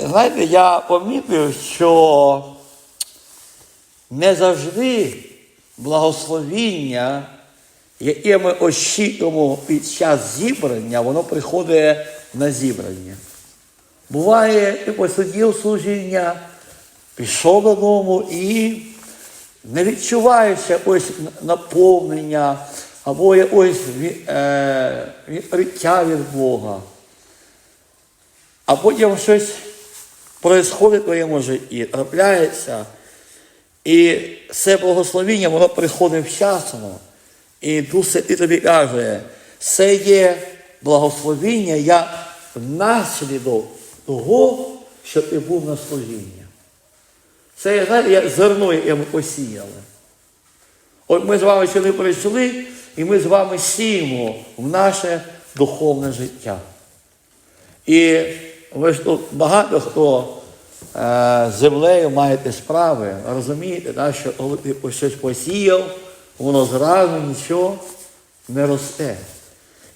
знаєте, я помітив, що не завжди благословіння, яке ми очікуємо під час зібрання, воно приходить на зібрання. Буває, ти посидів служіння, пішов додому і не відчуваєш якогось наповнення або ві- е, відкриття від Бога. А потім щось происходить в твоєму житті, трапляється, і це благословіння, воно приходить вчасно. І Дух Святий тобі каже, це є благословіння як наслідок того, що ти був на служінні. Це знаєте, як зерно, яке ми посіяли. От ми з вами сюди прийшли, і ми з вами сіємо в наше духовне життя. І ви ж тут багато хто е, з землею маєте справи, розумієте, да, що коли ти щось посіяв, воно зразу нічого не росте.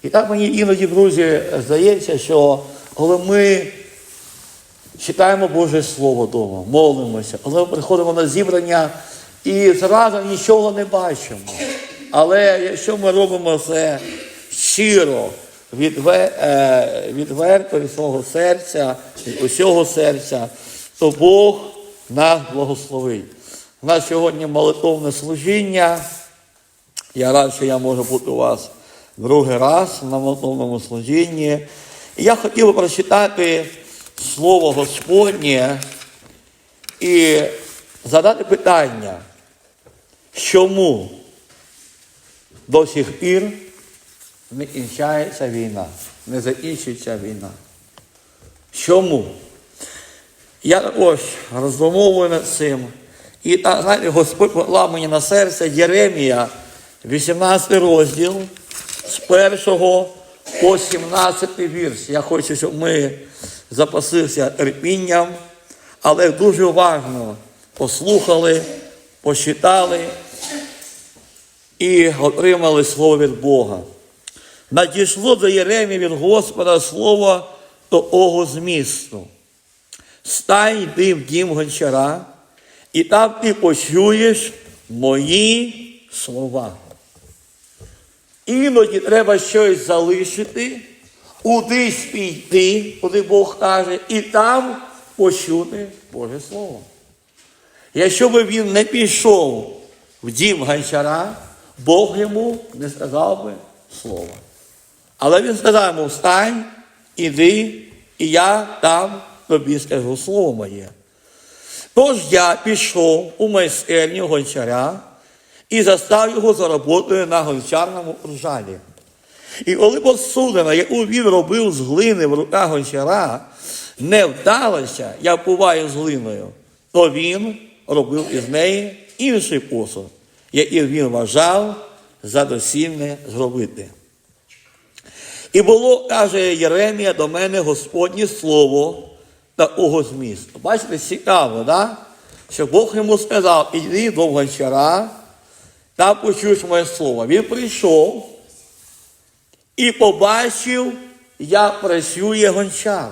І так мені іноді, друзі, здається, що коли ми читаємо Боже Слово вдома, молимося, коли ми приходимо на зібрання і зразу нічого не бачимо. Але якщо ми робимо це щиро, відверто від свого серця, від усього серця, то Бог нас благословить. У нас сьогодні молитовне служіння. Я рад, що я можу бути у вас другий раз на молитовному служінні. І я хотів би прочитати Слово Господнє і задати питання, чому до сих пір не кінчається війна, не закінчується війна. Чому? Я також роздумовую над цим. І знаєте, Господь поклав мені на серце Єремія, 18 розділ, з 1 по 17 вірш. Я хочу, щоб ми запасилися терпінням, але дуже уважно послухали, посчитали і отримали слово від Бога. Надійшло до Єремії від Господа слово того змісту. Стай йди в дім гончара, і там ти почуєш мої слова. Іноді треба щось залишити, кудись піти, куди Бог каже, і там почути Боже Слово. Якщо би він не пішов в дім гончара, Бог йому не сказав би слова. Але він сказав йому, встань, іди, і я там тобі скажу слово моє. Тож я пішов у майстерню гончаря і застав його за роботою на гончарному ржалі. І коли посудина, яку він робив з глини в руках гончара, не вдалося, я буваю з глиною, то він робив із неї інший посуд, який він вважав за доцільне зробити. І було, каже Єремія, до мене Господнє слово такого змісту. Бачите, цікаво, да? що Бог йому сказав, іди до гончара та почуєш моє слово. Він прийшов і побачив, як працює гончар.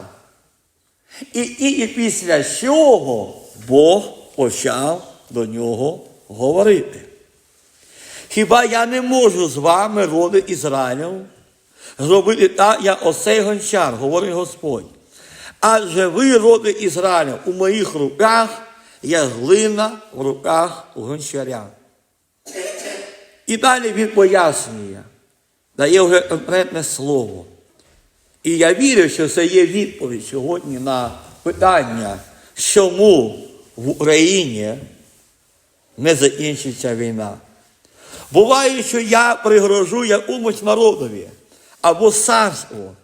І, і, і після цього Бог почав до нього говорити. Хіба я не можу з вами, роди Ізраїлів, зробити так, як осей гончар, говорить Господь. Адже ви, роди Ізраїля, у моїх руках, як глина в руках гончаря. І далі він пояснює, дає вже конкретне слово. І я вірю, що це є відповідь сьогодні на питання, чому в Україні не закінчиться війна. Буває, що я пригрожу якомусь народові або царству,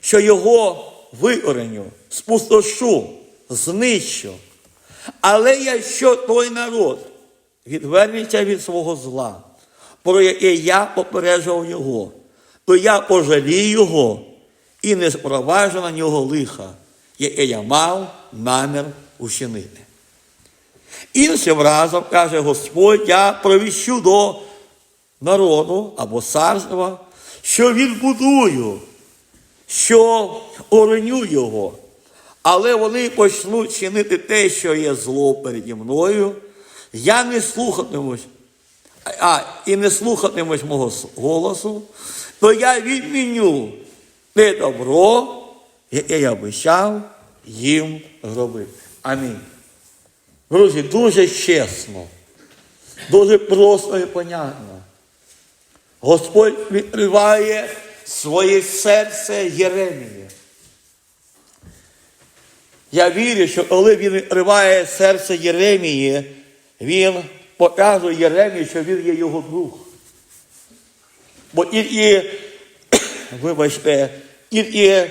що його викореню, спустошу, знищу. Але якщо той народ відвернеться від свого зла, про яке я попереджував його, то я пожалію його і не спроваджу на нього лиха, яке я мав намір учинити. Іншим разом, каже Господь, я провіщу до народу або царства, що відбудую, що ороню його, але вони почнуть чинити те, що є зло переді мною, я не слухатимусь, а і не слухатимусь мого голосу, то я відміню те добро, яке я обіцяв їм робити. Амінь. Друзі, дуже чесно, дуже просто і понятно. Господь відкриває своє серце Єремії. Я вірю, що коли він відкриває серце Єремії, він показує Єремії, що він є його друг. Бо тільки, вибачте, тільки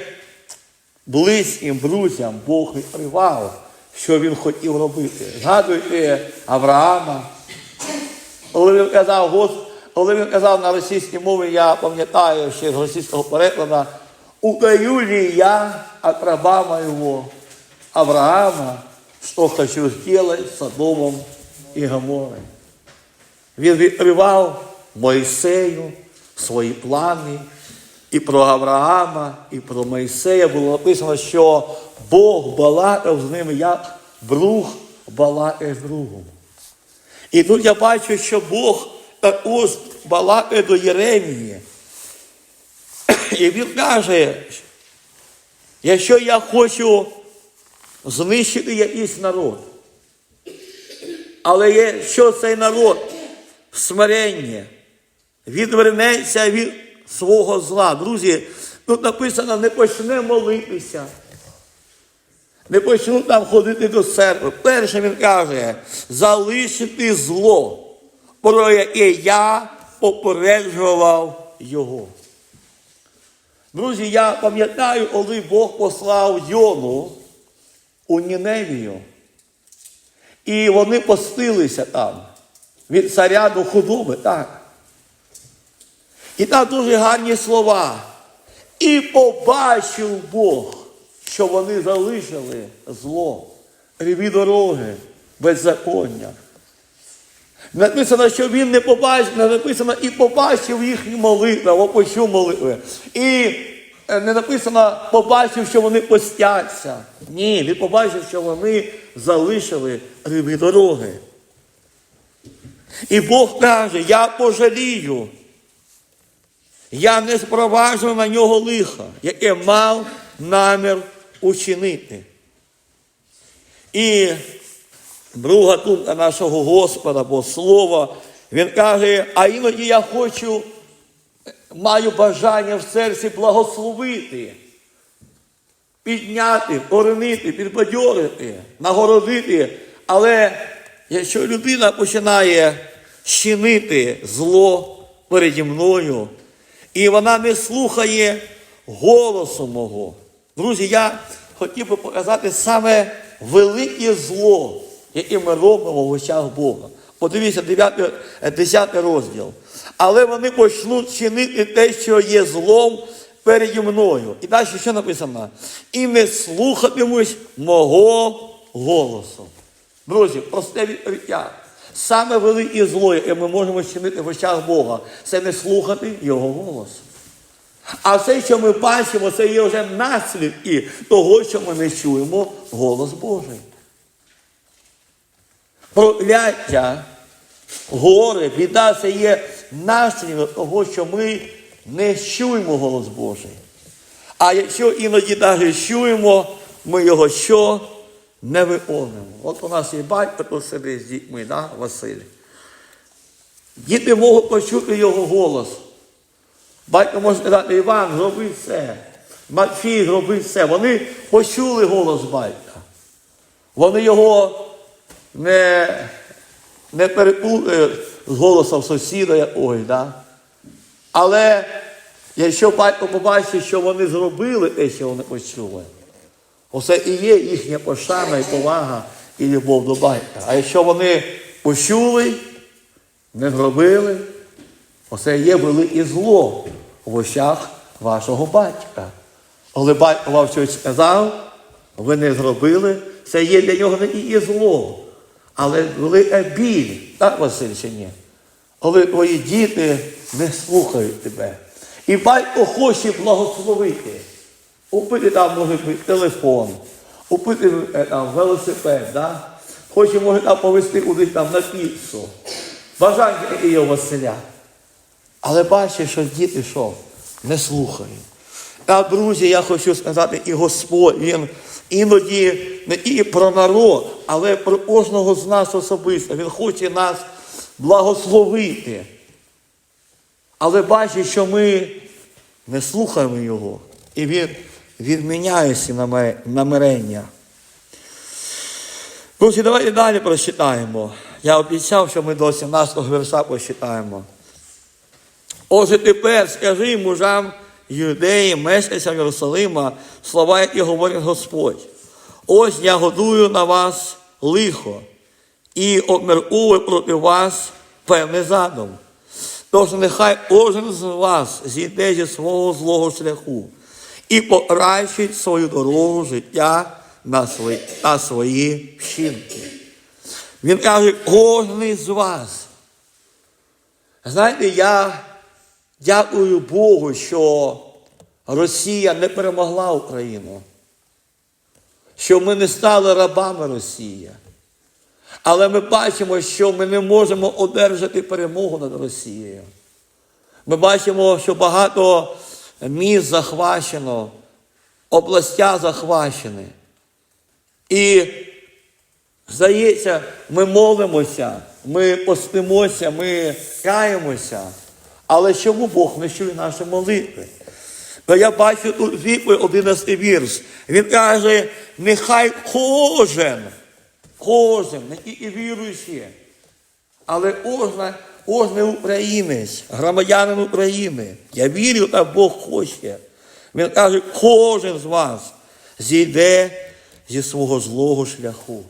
близьким друзям Бог відкривав, що він хотів робити. Згадуйте Авраама, коли він казав, Гос... коли він казав на російській мові, я пам'ятаю ще з російського перекладу, «Удаю ли я от моего Авраама, що хочу сделать з Содомом і Гоморою». Він відкривав Мойсею свої плани. І про Авраама, і про Мойсея було написано, що Бог балакав з ними, як друг балакає з другом. І тут я бачу, що Бог також балакає до Єремії. І він каже, якщо я хочу знищити якийсь народ, але якщо цей народ смирення, відвернеться від свого зла. Друзі, тут написано, не почне молитися. Не почну там ходити до церкви. Перше він каже, залишити зло, яке я попереджував його. Друзі, я пам'ятаю, коли Бог послав Йону у Ніневію, і вони постилися там від царя до худоби, так. І там дуже гарні слова. І побачив Бог, що вони залишили зло, криві дороги, беззаконня. Написано, що він не побачив, написано і побачив їхню молитву, або почув молитви. І е, не написано, побачив, що вони постяться. Ні, він побачив, що вони залишили криві дороги. І Бог каже, я пожалію. Я не спроваджу на нього лиха, яке мав намір учинити. І друга думка нашого Господа, бо Слова, він каже, а іноді я хочу, маю бажання в серці благословити, підняти, коренити, підбадьорити, нагородити. Але якщо людина починає чинити зло переді мною, і вона не слухає голосу мого. Друзі, я хотів би показати саме велике зло, яке ми робимо в очах Бога. Подивіться, 9, 10 розділ. Але вони почнуть чинити те, що є злом переді мною. І далі що написано? І не слухатимуть мого голосу. Друзі, просте відкриття. Саме велике зло, яке ми можемо чинити в очах Бога, це не слухати Його голосу. А все, що ми бачимо, це є вже наслідки того, що ми не чуємо голос Божий. Прокляття, горе, біда це є наслідок того, що ми не чуємо голос Божий. А якщо іноді навіть чуємо, ми його що? Не виконуємо. От у нас є батько тут сидить з дітьми, да, Василь. Діти можуть почути його голос. Батько може сказати, Іван, зроби це. Матфій, зроби це. Вони почули голос батька. Вони його не, не переплутають з голосом сусіда якогось, да? Але якщо батько побачить, що вони зробили те, що вони почули, оце і є їхня пошана і повага і любов до батька. А якщо вони почули, не зробили, оце є велике зло в очах вашого батька. Коли батько вам щось сказав, ви не зробили, це є для нього не і зло, але велика біль, так, Василь, чи ні? Коли твої діти не слухають тебе. І батько хоче благословити. Купити там може бути телефон, купити е, там, велосипед, да? хоче може там повезти кудись там на піцу. Бажання його Василя. Але бачиш, що діти що? Не слухають. А друзі, я хочу сказати, і Господь, Він іноді не тільки про народ, але про кожного з нас особисто. Він хоче нас благословити. Але бачить, що ми не слухаємо Його. І Він відміняє всі намер- намирення. Друзі, давайте далі прочитаємо. Я обіцяв, що ми до 17 верша прочитаємо. Отже, тепер скажи мужам юдеї, мешканцям Єрусалима, слова, які говорить Господь. Ось я годую на вас лихо і обміркую проти вас певний задум. Тож нехай кожен з вас зійде зі свого злого шляху і покращить свою дорогу життя на свої, на свої вчинки. Він каже, кожен з вас. Знаєте, я дякую Богу, що Росія не перемогла Україну, що ми не стали рабами Росії. Але ми бачимо, що ми не можемо одержати перемогу над Росією. Ми бачимо, що багато міст захвачено, областя захвачені. І, здається, ми молимося, ми постимося, ми каємося. Але чому Бог не чує наші молитви? То я бачу тут відповідь 11 вірш. Він каже, нехай кожен, кожен, не тільки віруючі, але кожен, кожен українець, громадянин України. Я вірю, а Бог хоче. Він каже, кожен з вас зійде зі свого злого шляху.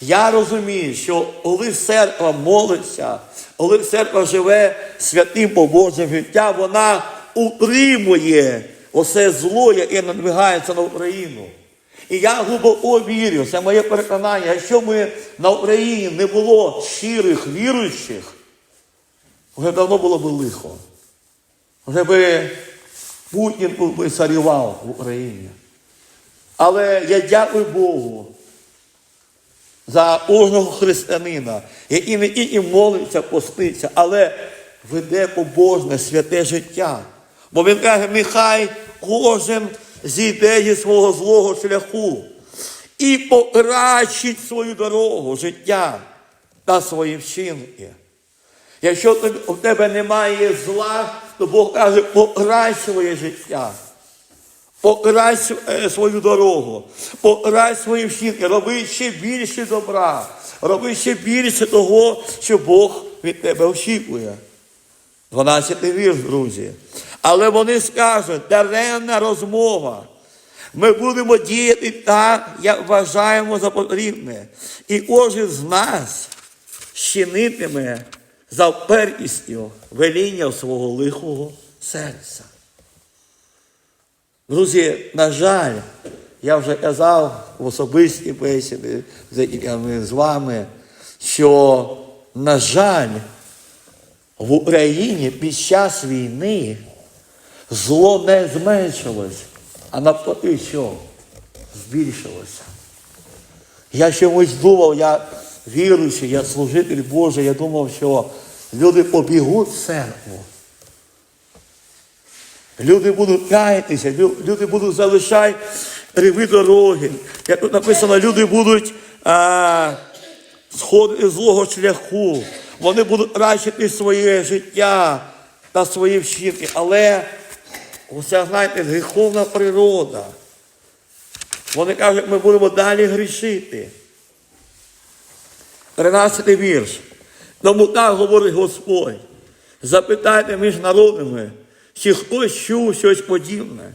Я розумію, що коли церква молиться, коли церква живе святим побожним життя, вона утримує оце зло, яке надвигається на Україну. І я глибоко вірю, це моє переконання, якщо ми на Україні не було щирих віруючих, вже давно було б лихо. Вже би Путін би царював в Україні. Але я дякую Богу за кожного християнина, який не тільки молиться, поститься, але веде побожне святе життя. Бо він каже, нехай кожен зійде зі свого злого шляху і покращить свою дорогу, життя та свої вчинки. Якщо у тебе немає зла, то Бог каже, покращ своє життя. Покрась е, свою дорогу, покрась свої вчинки, роби ще більше добра, роби ще більше того, що Бог від тебе очікує. 12 вірш, друзі. Але вони скажуть, даремна розмова. Ми будемо діяти так, як вважаємо за потрібне. І кожен з нас щинитиме за впертістю веління свого лихого серця. Друзі, на жаль, я вже казав в особистій бесіді з- вами, що, на жаль, в Україні під час війни зло не зменшилось, а навпаки, що збільшилося. Я чомусь думав, я віруючий, я служитель Божий, я думав, що люди побігуть в церкву. Люди будуть каятися, люди будуть залишати криві дороги. Як тут написано, люди будуть а, сходити злого шляху. Вони будуть кращити своє життя та свої вчинки. Але оця, знаєте, гріховна природа. Вони кажуть, ми будемо далі грішити. 13 вірш. Тому так говорить Господь. Запитайте між народами, чи хтось чув щось подібне.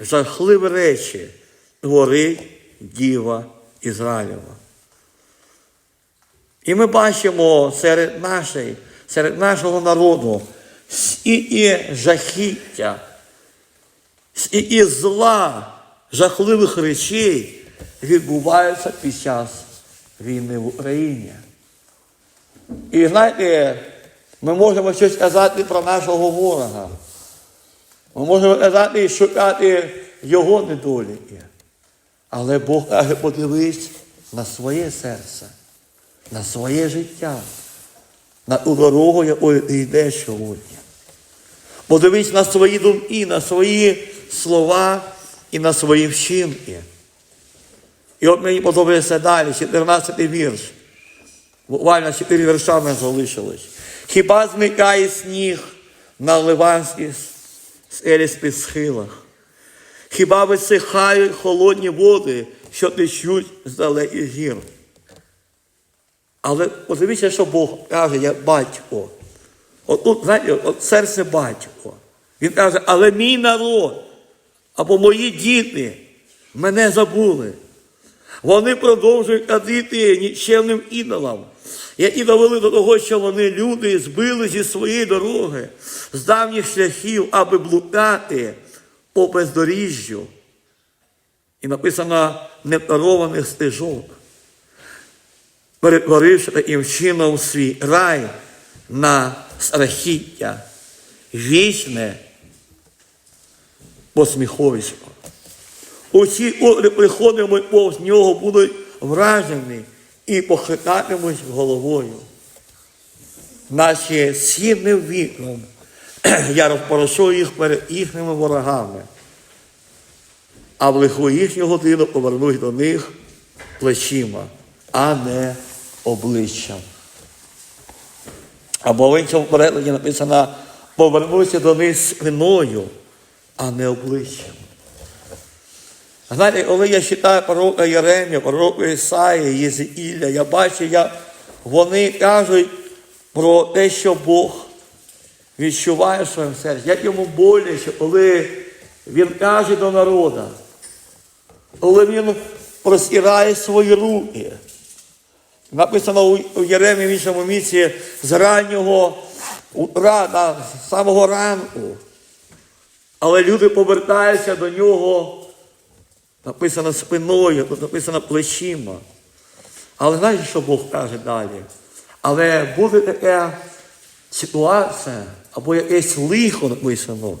Жахливі речі творить Діва Ізраїлева. І ми бачимо серед, нашої, серед нашого народу скільки жахіття, скільки зла, жахливих речей відбуваються під час війни в Україні. І знаєте, ми можемо щось казати про нашого ворога. Ми можемо казати і шукати його недоліки. Але Бог каже, подивись на своє серце, на своє життя, на ту дорогу, якою ти йдеш сьогодні. Подивись на свої думки, на свої слова і на свої вчинки. І от мені подобається далі, 14 вірш. Буквально 4 вірша в мене залишилось. Хіба зникає сніг на ливанських скелістих схилах? Хіба висихають холодні води, що течуть з далеких гір? Але подивіться, що Бог каже, як батько. От знаєте, от серце батько. Він каже, але мій народ або мої діти мене забули. Вони продовжують кадити нічемним ідолам, які довели до того, що вони люди збили зі своєї дороги, з давніх шляхів, аби блукати по бездоріжжю. І написано непарованих стежок, перетворивши таким чином свій рай на страхіття, вічне посміховисько. Усі, коли приходимо повз нього, будуть вражені і похитатимуть головою. Наші східним вікном я розпорошу їх перед їхніми ворогами, а в лиху їхню годину повернусь до них плечима, а не обличчям. Або в іншому перекладі написано повернуся до них спиною, а не обличчям. Знаєте, коли я читаю пророка Єремія, пророка Ісаї, Єзиїля, я бачу, як вони кажуть про те, що Бог відчуває в своєму серці, як йому боляче, коли він каже до народу, коли він простирає свої руки. Написано у- Єремії в іншому місці з раннього утра, з самого ранку. Але люди повертаються до нього написано спиною, тут написано плечима. Але знаєте, що Бог каже далі? Але буде така ситуація, або якесь лихо написано,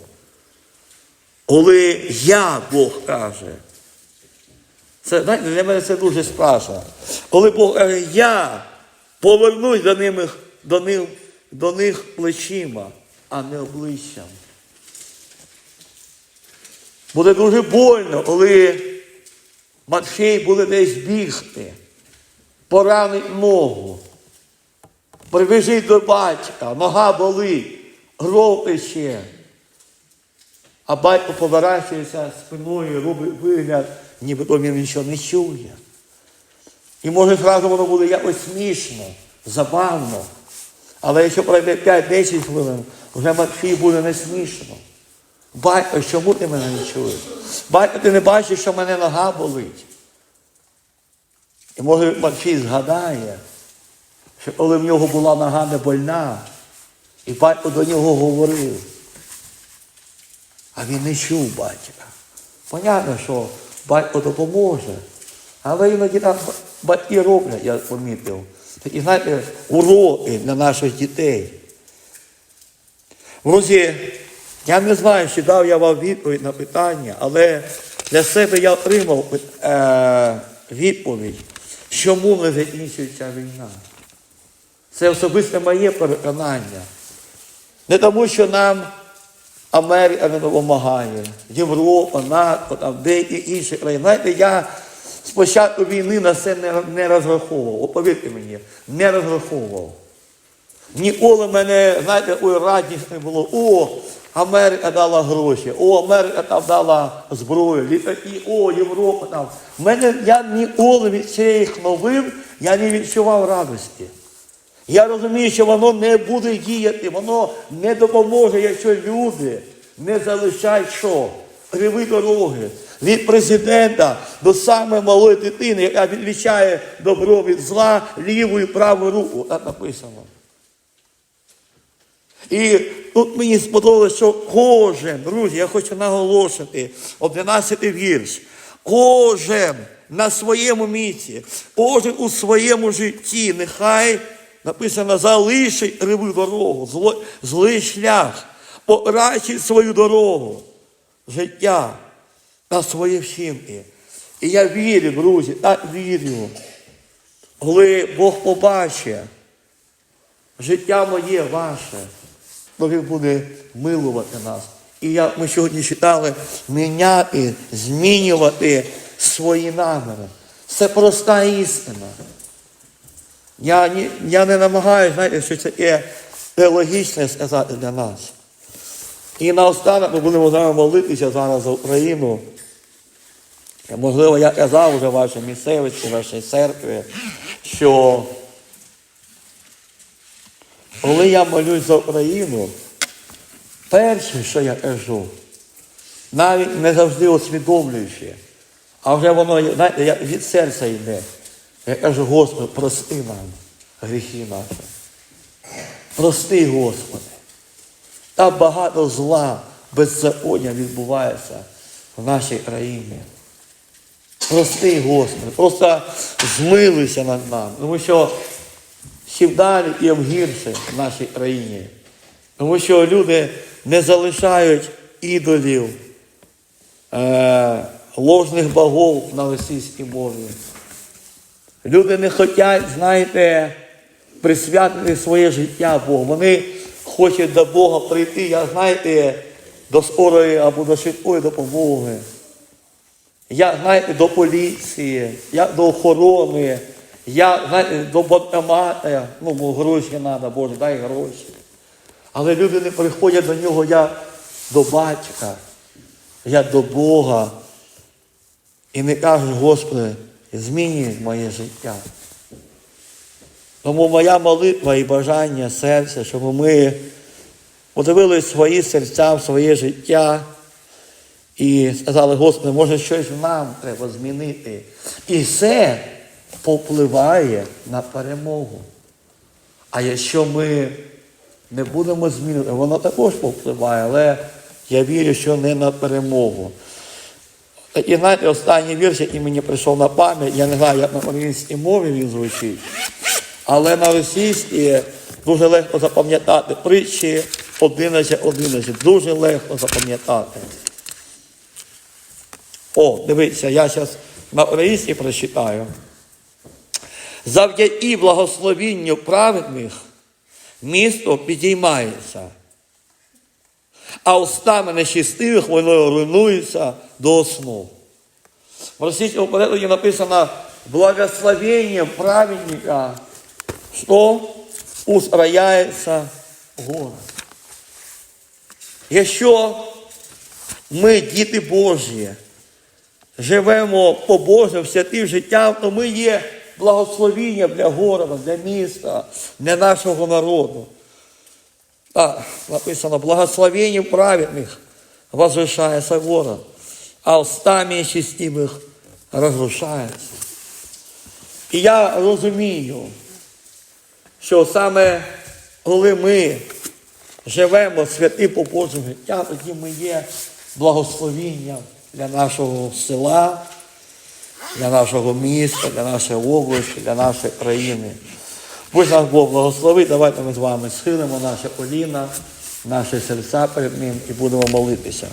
коли я, Бог каже. Це, знаєте, для мене це дуже страшно. Коли Бог каже, я повернусь до, ними, до, них, до них плечима, а не обличчям. Буде дуже больно, коли Матфей буде десь бігти, поранить ногу, прибіжить до батька, нога болить, кров тече. А батько поворачується спиною, робить вигляд, нібито він нічого не чує. І може зразу воно буде якось смішно, забавно. Але якщо пройде 5-10 хвилин, вже Матфій буде не смішно. Батько, чому ти мене не чуєш? Батько, ти не бачиш, що мене нога болить. І може Матфій згадає, що коли в нього була нога не больна, і батько до нього говорив, а він не чув батька. Понятно, що батько допоможе, але іноді там батьки роблять, я помітив. Такі, знаєте, уроки для наших дітей. Друзі, я не знаю, чи дав я вам відповідь на питання, але для себе я отримав е, відповідь, чому не закінчується війна. Це особисте моє переконання. Не тому, що нам Америка не допомагає, Європа, НАТО, там, деякі інші країни. Знаєте, я спочатку війни на це не, не розраховував. Повірте мені, не розраховував. Ніколи мене, знаєте, ой, радість не було. О, Америка дала гроші, о, Америка там дала зброю, літаки, о, Європа там. Мене, я ніколи від цих новин я не відчував радості. Я розумію, що воно не буде діяти, воно не допоможе, якщо люди не залишають що? Криві дороги. Від президента до самої малої дитини, яка відлічає добро від зла ліву і праву руку. Так написано. І тут мені сподобалося, що кожен, друзі, я хочу наголошити, 11 вірш, кожен на своєму місці, кожен у своєму житті, нехай написано, залишить криву дорогу, зло- злий шлях, покращить свою дорогу, життя на свої вчинки. І я вірю, друзі, так вірю. Коли Бог побачить життя моє ваше, то Він буде милувати нас. І я, ми сьогодні читали міняти, змінювати свої наміри. Це проста істина. Я, я не намагаюся, знаєте, що це є теологічне сказати для нас. І наостанок ми будемо з молитися зараз за Україну. Можливо, я казав вже вашій місцевості, вашій церкві, що коли я молюсь за Україну, перше, що я кажу, навіть не завжди усвідомлюючи, а вже воно, знаєте, від серця йде. Я кажу, Господи, прости нам гріхи наші. Прости, Господи. Та багато зла, беззаконня відбувається в нашій країні. Прости, Господи, просто змилуйся над нами. Тому що чим далі, тим гірше в нашій країні. Тому що люди не залишають ідолів, е, ложних богов на російській мові. Люди не хочуть, знаєте, присвятити своє життя Богу. Вони хочуть до Бога прийти, я знаєте, до скорої або до швидкої допомоги. Я, знаєте, до поліції, я до охорони, я, до банкомата, ну, гроші треба, Боже, дай гроші. Але люди не приходять до нього як до батька, як до Бога. І не кажуть, Господи, змінюй моє життя. Тому моя молитва і бажання серця, щоб ми подивилися свої серця, в своє життя і сказали, Господи, може щось нам треба змінити. І це попливає на перемогу. А якщо ми не будемо змінювати, воно також попливає, але я вірю, що не на перемогу. І знаєте, останній вірш, який мені прийшов на пам'ять, я не знаю, як на українській мові він звучить, але на російській дуже легко запам'ятати. Притчі 11, 11. Дуже легко запам'ятати. О, дивіться, я зараз на українській прочитаю. Завдяки благословінню праведних місто підіймається, а устами нечистивих воно руйнується до основ. В російському перекладі написано благословенням праведника, що устрояється город. Якщо ми, діти Божі, живемо по Божому, святим життям, то ми є благословінням для города, для міста, для нашого народу. Так, написано, благословенням праведних возвышается город, а устами чистимых розрушається. І я розумію, що саме коли ми живемо святим по Божому життя, тоді ми є благословінням для нашого села, для нашого міста, для нашої області, для нашої країни. Будь нас Бог благословить, давайте ми з вами схилимо наше коліна, наші серця перед Ним і будемо молитися.